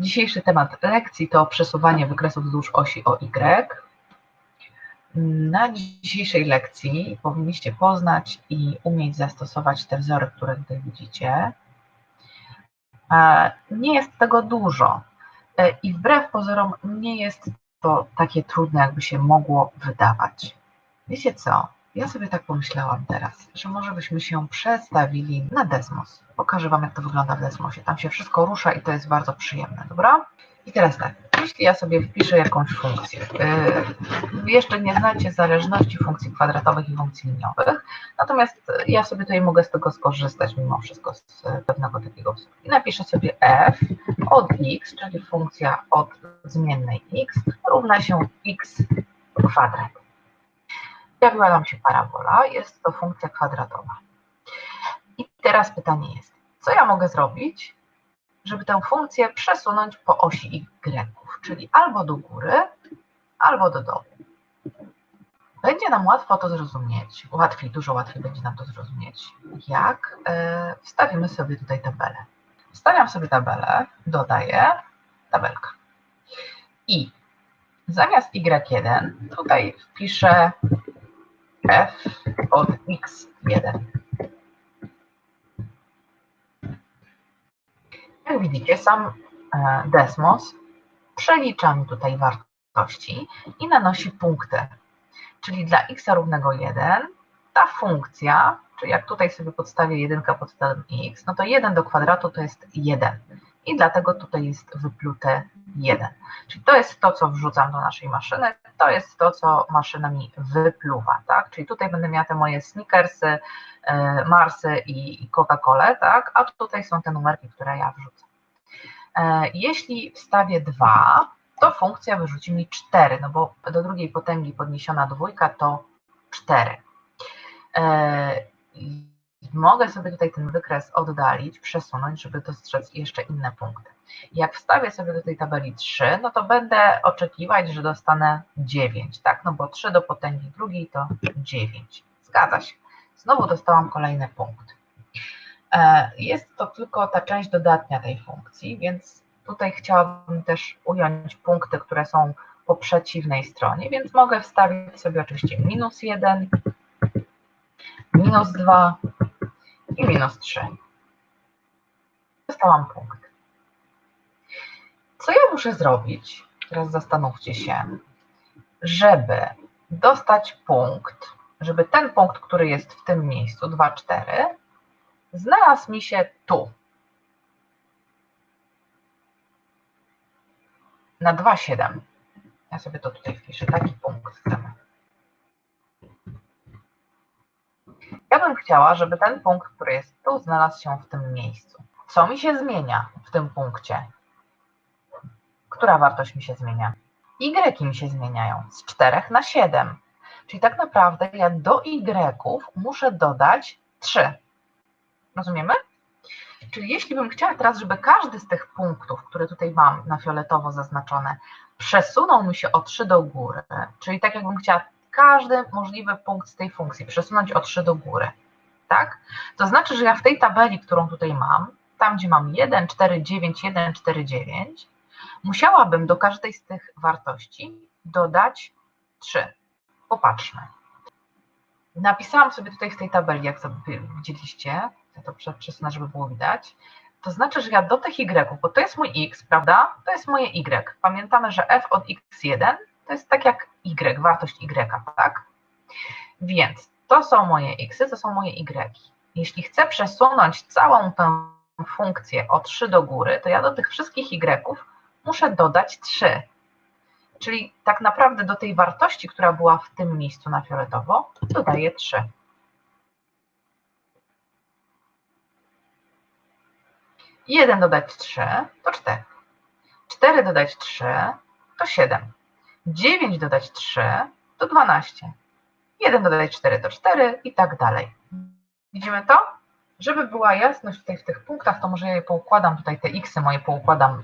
Dzisiejszy temat lekcji to przesuwanie wykresów wzdłuż osi OY. Na dzisiejszej lekcji powinniście poznać i umieć zastosować te wzory, które tutaj widzicie. Nie jest tego dużo e, i wbrew pozorom nie jest to takie trudne, jakby się mogło wydawać. Wiecie co? Ja sobie tak pomyślałam teraz, że może byśmy się przestawili na Desmos. Pokażę Wam, jak to wygląda w Desmosie. Tam się wszystko rusza i to jest bardzo przyjemne, dobra? I teraz tak, jeśli ja sobie wpiszę jakąś funkcję, yy, jeszcze nie znacie zależności funkcji kwadratowych i funkcji liniowych, natomiast ja sobie tutaj mogę z tego skorzystać mimo wszystko z pewnego takiego. I napiszę sobie f od x, czyli funkcja od zmiennej x równa się x kwadrat pojawiła nam się parabola, jest to funkcja kwadratowa. I teraz pytanie jest, co ja mogę zrobić, żeby tę funkcję przesunąć po osi y, czyli albo do góry, albo do dołu. Będzie nam łatwo to zrozumieć, łatwiej, dużo łatwiej będzie nam to zrozumieć, jak e, wstawimy sobie tutaj tabelę. Wstawiam sobie tabelę, dodaję tabelkę. I zamiast y1 tutaj wpiszę f od x1. Jak widzicie, sam e, Desmos przelicza mi tutaj wartości i nanosi punkty. Czyli dla x równego 1 ta funkcja, czyli jak tutaj sobie podstawię 1 pod sterem x, no to 1 do kwadratu to jest 1 i dlatego tutaj jest wyplute 1. Czyli to jest to, co wrzucam do naszej maszyny, to jest to, co maszyna mi wypluwa, tak? Czyli tutaj będę miała te moje Snickersy, e, Marsy i Coca-Colę, tak? A tutaj są te numerki, które ja wrzucam. E, jeśli wstawię 2, to funkcja wyrzuci mi 4, no bo do drugiej potęgi podniesiona dwójka to 4 mogę sobie tutaj ten wykres oddalić, przesunąć, żeby dostrzec jeszcze inne punkty. Jak wstawię sobie do tej tabeli 3, no to będę oczekiwać, że dostanę 9, tak? No bo 3 do potęgi drugiej to 9. Zgadza się. Znowu dostałam kolejny punkt. E, jest to tylko ta część dodatnia tej funkcji, więc tutaj chciałabym też ująć punkty, które są po przeciwnej stronie, więc mogę wstawić sobie oczywiście minus 1, minus 2, i minus 3. Dostałam punkt. Co ja muszę zrobić? Teraz zastanówcie się, żeby dostać punkt, żeby ten punkt, który jest w tym miejscu, 2, 4, znalazł mi się tu. Na 2, 7. Ja sobie to tutaj wpiszę, taki punkt chcemy. Ja bym chciała, żeby ten punkt, który jest tu, znalazł się w tym miejscu. Co mi się zmienia w tym punkcie? Która wartość mi się zmienia? Y mi się zmieniają z 4 na 7. Czyli tak naprawdę ja do Y muszę dodać 3. Rozumiemy? Czyli jeśli bym chciała teraz, żeby każdy z tych punktów, które tutaj mam na fioletowo zaznaczone, przesunął mi się o 3 do góry, czyli tak jakbym chciała każdy możliwy punkt z tej funkcji przesunąć o 3 do góry, tak? To znaczy, że ja w tej tabeli, którą tutaj mam, tam gdzie mam 1, 4, 9, 1, 4, 9, musiałabym do każdej z tych wartości dodać 3. Popatrzmy. Napisałam sobie tutaj w tej tabeli, jak sobie widzieliście, ja to przesunę, żeby było widać, to znaczy, że ja do tych y, bo to jest mój x, prawda? To jest moje y. Pamiętamy, że f od x1 to jest tak jak y, wartość y, tak? Więc to są moje x, to są moje y. Jeśli chcę przesunąć całą tę funkcję o 3 do góry, to ja do tych wszystkich y muszę dodać 3. Czyli tak naprawdę do tej wartości, która była w tym miejscu na fioletowo, dodaję 3. Jeden dodać 3 to 4. 4 dodać 3 to 7. 9 dodać 3 to 12. 1 dodać 4 to 4 i tak dalej. Widzimy to? Żeby była jasność tutaj w tych punktach, to może ja je poukładam, tutaj te x moje poukładam e,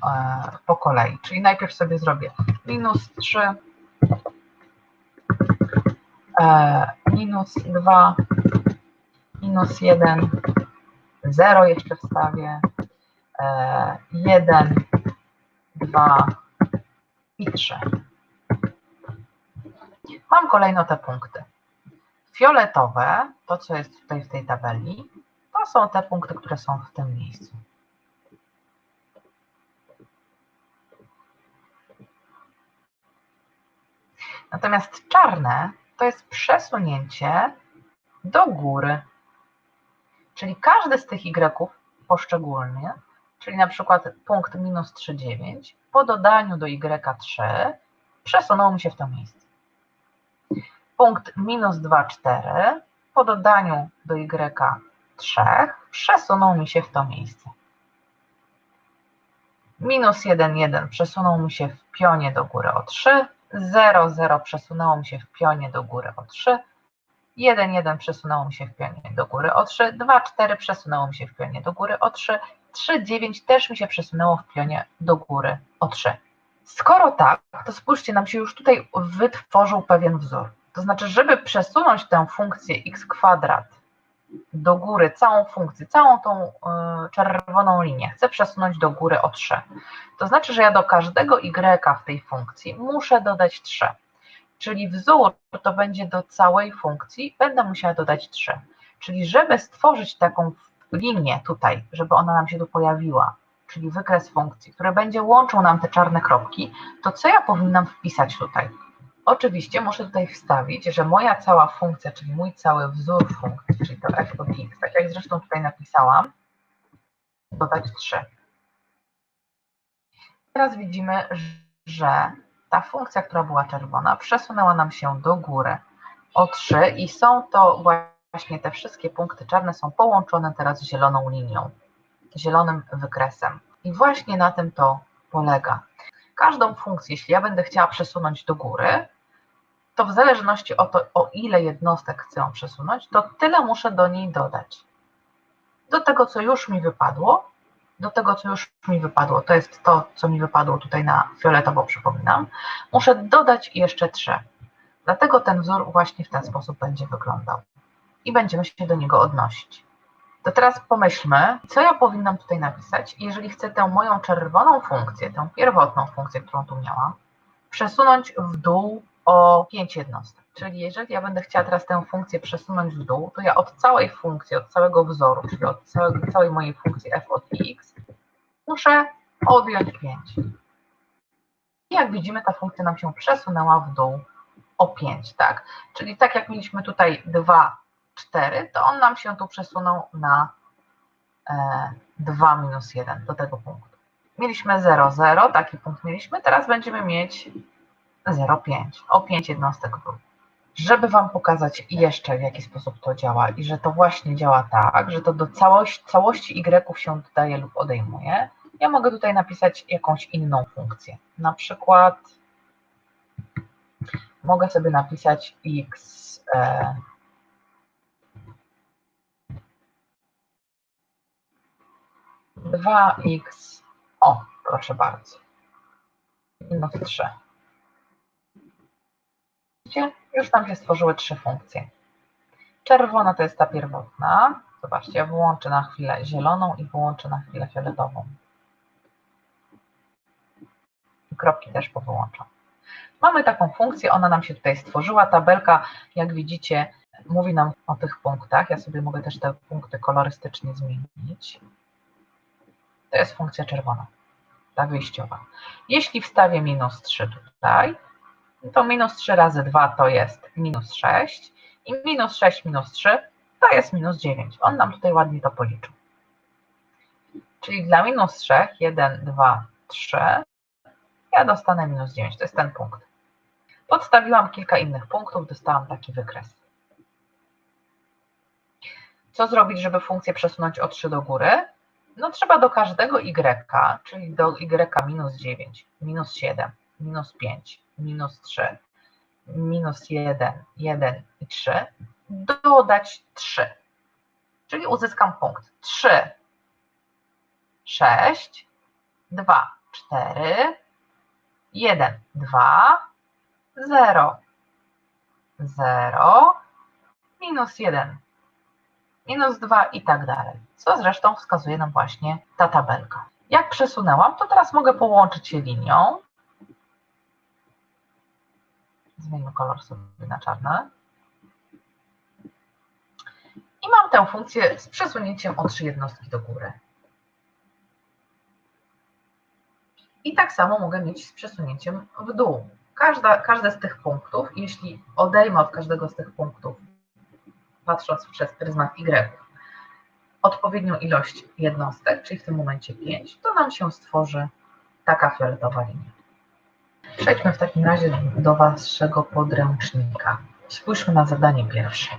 po kolei. Czyli najpierw sobie zrobię minus 3, e, minus 2, minus 1, 0 jeszcze wstawię, e, 1, 2 i 3. Mam kolejno te punkty. Fioletowe, to co jest tutaj w tej tabeli, to są te punkty, które są w tym miejscu. Natomiast czarne to jest przesunięcie do góry. Czyli każdy z tych y poszczególnie, czyli na przykład punkt minus 3,9 po dodaniu do y3 przesunął mi się w to miejsce. Punkt minus 2,4 po dodaniu do y3 przesunął mi się w to miejsce. Minus 1,1 przesunął mi się w pionie do góry o 3, 0, 0 przesunęło mi się w pionie do góry o 3, 1, 1 przesunęło mi się w pionie do góry o 3, 2, 4 przesunęło mi się w pionie do góry o 3, 3, 9 też mi się przesunęło w pionie do góry o 3. Skoro tak, to spójrzcie, nam się już tutaj wytworzył pewien wzór. To znaczy, żeby przesunąć tę funkcję x kwadrat do góry, całą funkcję, całą tą y, czerwoną linię, chcę przesunąć do góry o 3. To znaczy, że ja do każdego y w tej funkcji muszę dodać 3. Czyli wzór to będzie do całej funkcji, będę musiała dodać 3. Czyli żeby stworzyć taką linię tutaj, żeby ona nam się tu pojawiła, czyli wykres funkcji, który będzie łączył nam te czarne kropki, to co ja powinnam wpisać tutaj? Oczywiście muszę tutaj wstawić, że moja cała funkcja, czyli mój cały wzór funkcji, czyli to f od x, tak jak zresztą tutaj napisałam, dodać 3. Teraz widzimy, że ta funkcja, która była czerwona, przesunęła nam się do góry o 3 i są to właśnie te wszystkie punkty czarne są połączone teraz zieloną linią, zielonym wykresem. I właśnie na tym to polega. Każdą funkcję, jeśli ja będę chciała przesunąć do góry, to w zależności o to, o ile jednostek chcę przesunąć, to tyle muszę do niej dodać. Do tego, co już mi wypadło, do tego, co już mi wypadło, to jest to, co mi wypadło tutaj na fioletowo, przypominam, muszę dodać jeszcze 3. Dlatego ten wzór właśnie w ten sposób będzie wyglądał. I będziemy się do niego odnosić. To teraz pomyślmy, co ja powinnam tutaj napisać, jeżeli chcę tę moją czerwoną funkcję, tę pierwotną funkcję, którą tu miałam, przesunąć w dół o 5 jednostek. Czyli jeżeli ja będę chciała teraz tę funkcję przesunąć w dół, to ja od całej funkcji, od całego wzoru, czyli od całej, całej mojej funkcji f od x, muszę odjąć 5. I jak widzimy, ta funkcja nam się przesunęła w dół o 5, tak? Czyli tak jak mieliśmy tutaj 2, 4, to on nam się tu przesunął na e, 2 minus 1 do tego punktu. Mieliśmy 0, 0, taki punkt mieliśmy, teraz będziemy mieć 0,5, o 5 jednostek dół żeby Wam pokazać jeszcze, w jaki sposób to działa i że to właśnie działa tak, że to do całości, całości Y się dodaje lub odejmuje, ja mogę tutaj napisać jakąś inną funkcję. Na przykład mogę sobie napisać x e, dwa x o, proszę bardzo, minus 3. Widzicie? Już nam się stworzyły trzy funkcje. Czerwona to jest ta pierwotna. Zobaczcie, ja wyłączę na chwilę zieloną i wyłączę na chwilę fioletową. I kropki też powyłączam. Mamy taką funkcję, ona nam się tutaj stworzyła. Tabelka, jak widzicie, mówi nam o tych punktach. Ja sobie mogę też te punkty kolorystycznie zmienić. To jest funkcja czerwona, ta wyjściowa. Jeśli wstawię minus 3 tutaj, to minus 3 razy 2 to jest minus 6 i minus 6 minus 3 to jest minus 9. On nam tutaj ładnie to policzył. Czyli dla minus 3, 1, 2, 3, ja dostanę minus 9. To jest ten punkt. Podstawiłam kilka innych punktów, dostałam taki wykres. Co zrobić, żeby funkcję przesunąć o 3 do góry? No trzeba do każdego y, czyli do y minus 9, minus 7, minus 5, minus 3, minus 1, 1 i 3, dodać 3. Czyli uzyskam punkt 3, 6, 2, 4, 1, 2, 0, 0, minus 1, minus 2 i tak dalej. Co zresztą wskazuje nam właśnie ta tabelka. Jak przesunęłam, to teraz mogę połączyć je linią. Zmieńmy kolor sobie na czarny. I mam tę funkcję z przesunięciem o trzy jednostki do góry. I tak samo mogę mieć z przesunięciem w dół. Każda, każde z tych punktów, jeśli odejmę od każdego z tych punktów, patrząc przez pryzmat Y, odpowiednią ilość jednostek, czyli w tym momencie 5, to nam się stworzy taka fioletowa linia. Przejdźmy w takim razie do Waszego podręcznika. Spójrzmy na zadanie pierwsze.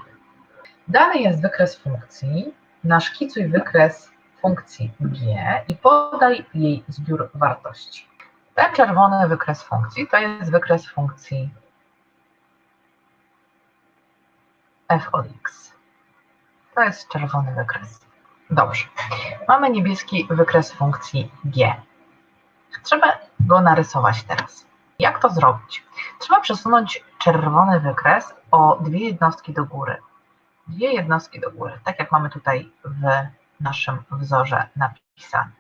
Dany jest wykres funkcji. Naszkicuj wykres funkcji g i podaj jej zbiór wartości. Ten czerwony wykres funkcji to jest wykres funkcji f od x. To jest czerwony wykres. Dobrze. Mamy niebieski wykres funkcji g. Trzeba go narysować teraz. Jak to zrobić? Trzeba przesunąć czerwony wykres o dwie jednostki do góry. Dwie jednostki do góry, tak jak mamy tutaj w naszym wzorze napisane.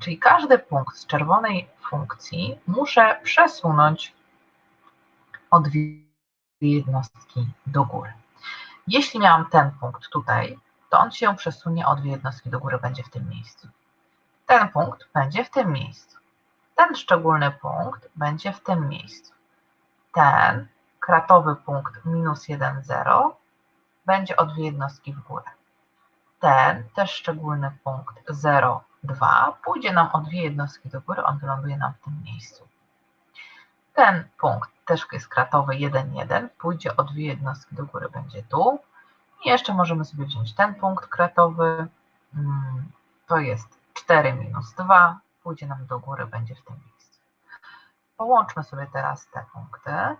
Czyli każdy punkt z czerwonej funkcji muszę przesunąć o dwie jednostki do góry. Jeśli miałam ten punkt tutaj, to on się przesunie o dwie jednostki do góry, będzie w tym miejscu. Ten punkt będzie w tym miejscu. Ten szczególny punkt będzie w tym miejscu. Ten kratowy punkt minus 1, 0 będzie o dwie jednostki w górę. Ten też szczególny punkt 0, 2 pójdzie nam o dwie jednostki do góry, on wyląduje nam w tym miejscu. Ten punkt też jest kratowy 1, 1, pójdzie o dwie jednostki do góry, będzie tu. I jeszcze możemy sobie wziąć ten punkt kratowy, mm, to jest 4 minus 2, pójdzie nam do góry, będzie w tym miejscu. Połączmy sobie teraz te punkty.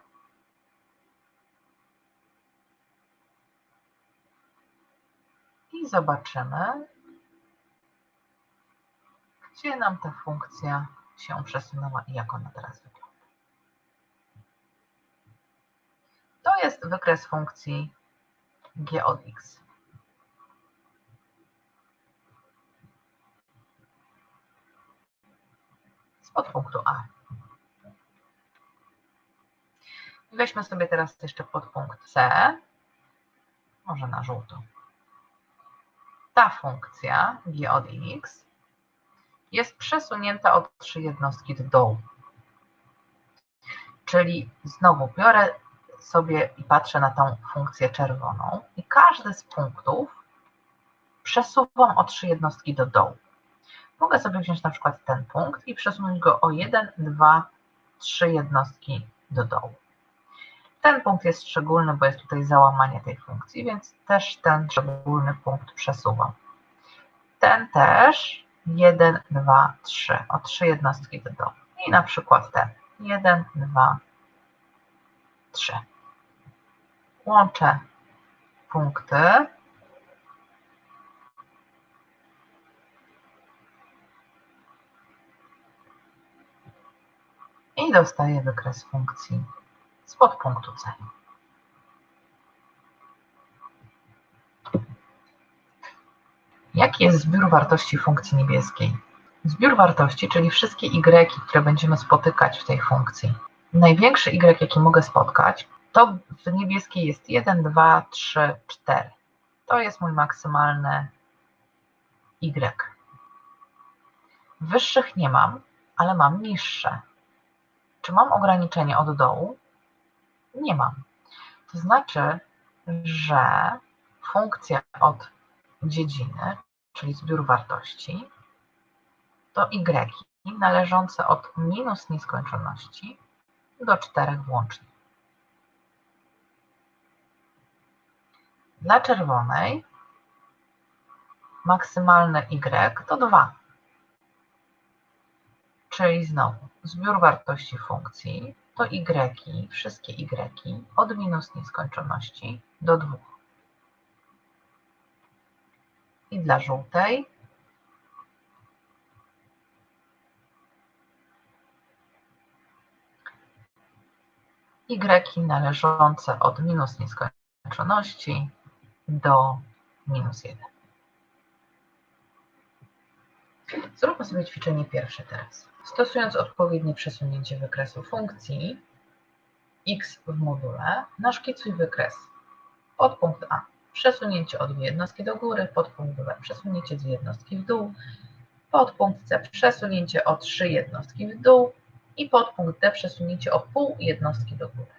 I zobaczymy, gdzie nam ta funkcja się przesunęła i jak ona teraz wygląda. To jest wykres funkcji g od x. Spod punktu A. Weźmy sobie teraz jeszcze podpunkt C, może na żółto. Ta funkcja g od x jest przesunięta o trzy jednostki do dołu. Czyli znowu biorę sobie i patrzę na tą funkcję czerwoną i każdy z punktów przesuwam o trzy jednostki do dołu. Mogę sobie wziąć na przykład ten punkt i przesunąć go o 1, 2, 3 jednostki do dołu. Ten punkt jest szczególny, bo jest tutaj załamanie tej funkcji, więc też ten szczególny punkt przesuwam. Ten też 1, 2, 3, o 3 jednostki do dołu. I na przykład ten 1, 2, 3. Łączę punkty. I dostaję wykres funkcji z podpunktu C. Jaki jest zbiór wartości funkcji niebieskiej? Zbiór wartości, czyli wszystkie y, które będziemy spotykać w tej funkcji. Największy y, jaki mogę spotkać, to w niebieskiej jest 1, 2, 3, 4. To jest mój maksymalny y. Wyższych nie mam, ale mam niższe. Czy mam ograniczenie od dołu? Nie mam. To znaczy, że funkcja od dziedziny, czyli zbiór wartości, to y należące od minus nieskończoności do 4 włącznie. Dla czerwonej maksymalne y to 2. Czyli znowu zbiór wartości funkcji to y, wszystkie y od minus nieskończoności do 2. I dla żółtej y należące od minus nieskończoności do minus 1. Zróbmy sobie ćwiczenie pierwsze teraz. Stosując odpowiednie przesunięcie wykresu funkcji x w module, naszkicuj wykres podpunkt A. Przesunięcie o dwie jednostki do góry, podpunkt B. Przesunięcie dwie jednostki w dół, podpunkt C. Przesunięcie o trzy jednostki w dół i podpunkt D. Przesunięcie o pół jednostki do góry.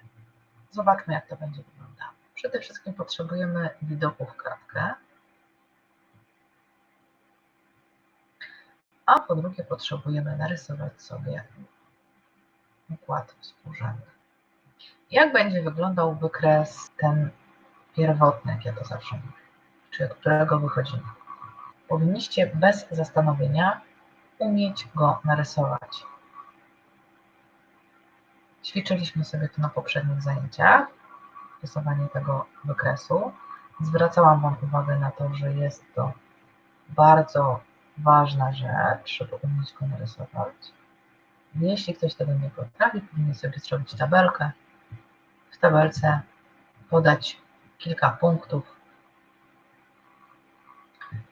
Zobaczmy, jak to będzie wyglądało. Przede wszystkim potrzebujemy widoku w kratkę, a po drugie potrzebujemy narysować sobie układ współrzędny. Jak będzie wyglądał wykres ten pierwotny, jak ja to zawsze mówię, czyli od którego wychodzimy? Powinniście bez zastanowienia umieć go narysować. Ćwiczyliśmy sobie to na poprzednich zajęciach, rysowanie tego wykresu. Zwracałam Wam uwagę na to, że jest to bardzo ważna rzecz, żeby umieć go narysować. Jeśli ktoś tego nie potrafi, powinien sobie zrobić tabelkę. W tabelce podać kilka punktów.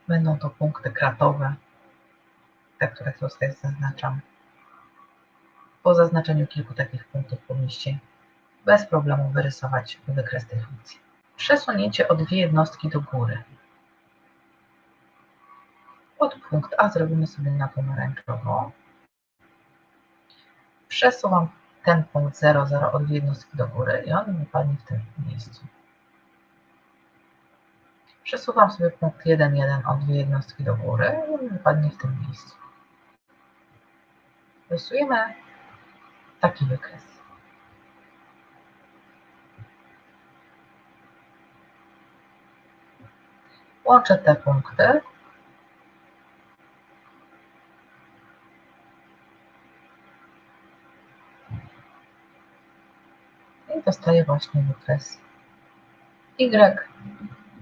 Będą to punkty kratowe, te, które tutaj zaznaczam. Po zaznaczeniu kilku takich punktów powinniście bez problemu wyrysować wykres tej funkcji. Przesunięcie o dwie jednostki do góry. Pod punkt A zrobimy sobie na pomarańczowo. Przesuwam ten punkt 0, 0 o dwie jednostki do góry i on wypadnie w tym miejscu. Przesuwam sobie punkt 1, 1 o dwie jednostki do góry i on wypadnie w tym miejscu. Rysujemy taki wykres. Łączę te punkty. I dostaję właśnie wykres y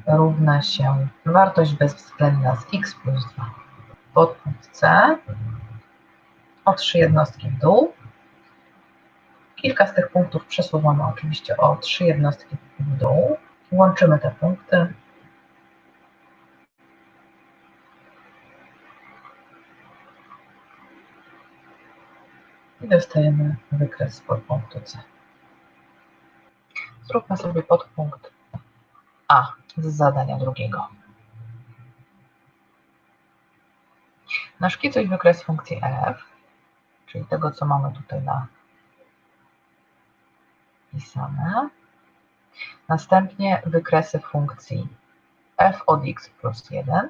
równa się wartość bezwzględna z x plus 2. Podpunkt C o 3 jednostki w dół. Kilka z tych punktów przesuwamy oczywiście o 3 jednostki w dół. Łączymy te punkty. I dostajemy wykres podpunktu C. Zróbmy sobie podpunkt A z zadania drugiego. Naszkicuj wykres funkcji f, czyli tego, co mamy tutaj napisane. Następnie wykresy funkcji f od x plus 1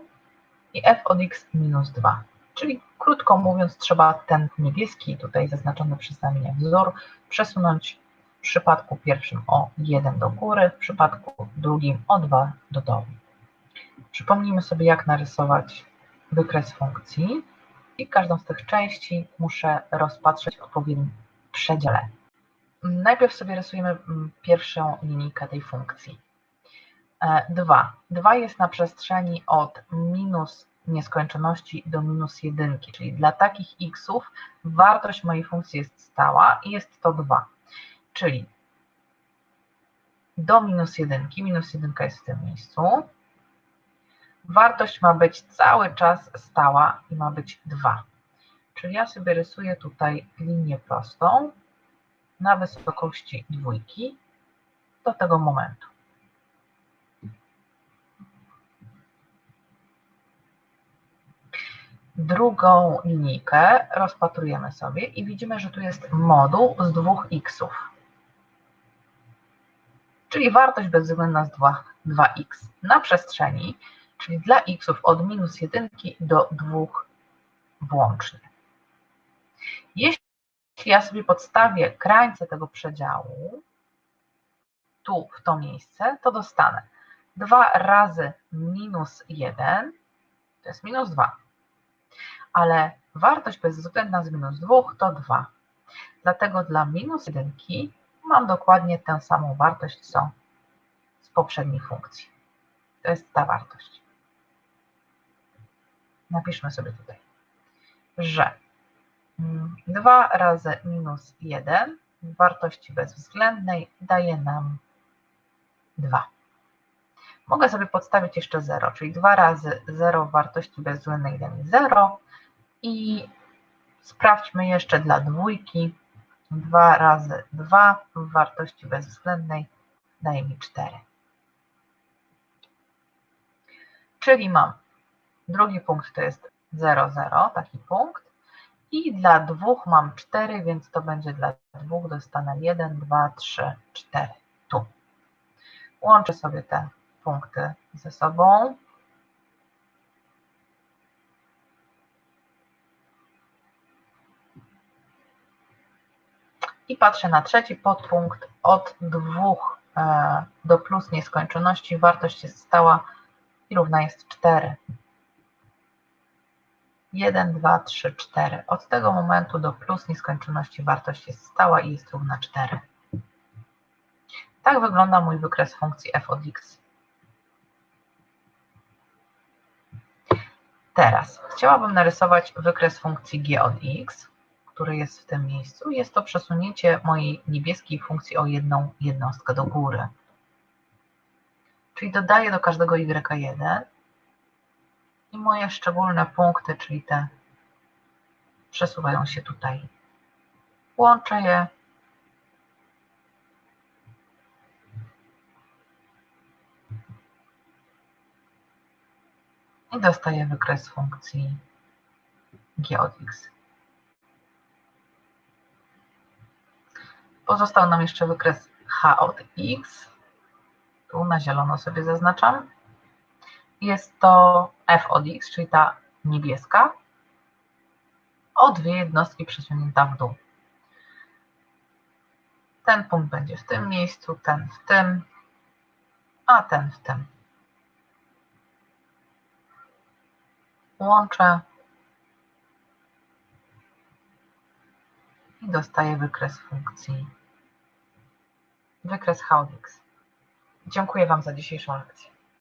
i f od x minus 2. Czyli krótko mówiąc, trzeba ten niebieski, tutaj zaznaczony przeze mnie wzór, przesunąć w przypadku pierwszym o 1 do góry, w przypadku drugim o 2 do dołu. Przypomnijmy sobie, jak narysować wykres funkcji i każdą z tych części muszę rozpatrzeć w odpowiednim przedziale. Najpierw sobie rysujemy mm, pierwszą linijkę tej funkcji. 2. E, 2 jest na przestrzeni od minus nieskończoności do minus jedynki, czyli dla takich xów wartość mojej funkcji jest stała i jest to 2. Czyli do minus jedynki, minus jedynka jest w tym miejscu, wartość ma być cały czas stała i ma być 2. Czyli ja sobie rysuję tutaj linię prostą na wysokości dwójki do tego momentu. Drugą linijkę rozpatrujemy sobie i widzimy, że tu jest moduł z dwóch xów. Czyli wartość bezwzględna z 2, 2x na przestrzeni, czyli dla xów od minus 1 do 2 włącznie. Jeśli ja sobie podstawię krańce tego przedziału, tu w to miejsce, to dostanę 2 razy minus 1, to jest minus 2 ale wartość bezwzględna z minus 2 to 2. Dlatego dla minus 1 mam dokładnie tę samą wartość, co z poprzedniej funkcji. To jest ta wartość. Napiszmy sobie tutaj, że 2 razy minus 1 w wartości bezwzględnej daje nam 2. Mogę sobie podstawić jeszcze 0, czyli 2 razy 0 w wartości bezwzględnej da mi 0, I sprawdźmy jeszcze dla dwójki. 2 razy 2 w wartości bezwzględnej daje mi 4. Czyli mam drugi punkt to jest 0, 0, taki punkt. I dla dwóch mam 4, więc to będzie dla dwóch dostanę 1, 2, 3, 4. Tu. Łączę sobie te punkty ze sobą. I patrzę na trzeci podpunkt. Od 2 do plus nieskończoności wartość jest stała i równa jest 4. 1, 2, 3, 4. Od tego momentu do plus nieskończoności wartość jest stała i jest równa 4. Tak wygląda mój wykres funkcji f od x. Teraz chciałabym narysować wykres funkcji g od x, który jest w tym miejscu. Jest to przesunięcie mojej niebieskiej funkcji o jedną jednostkę do góry. Czyli dodaję do każdego y1 i moje szczególne punkty, czyli te przesuwają się tutaj. Łączę je. I dostaję wykres funkcji g od x. Pozostał nam jeszcze wykres h od x. Tu na zielono sobie zaznaczam. Jest to f od x, czyli ta niebieska, o dwie jednostki przesunięta w dół. Ten punkt będzie w tym miejscu, ten w tym, a ten w tym. Łączę i dostaję wykres funkcji, wykres h od x. Dziękuję Wam za dzisiejszą lekcję.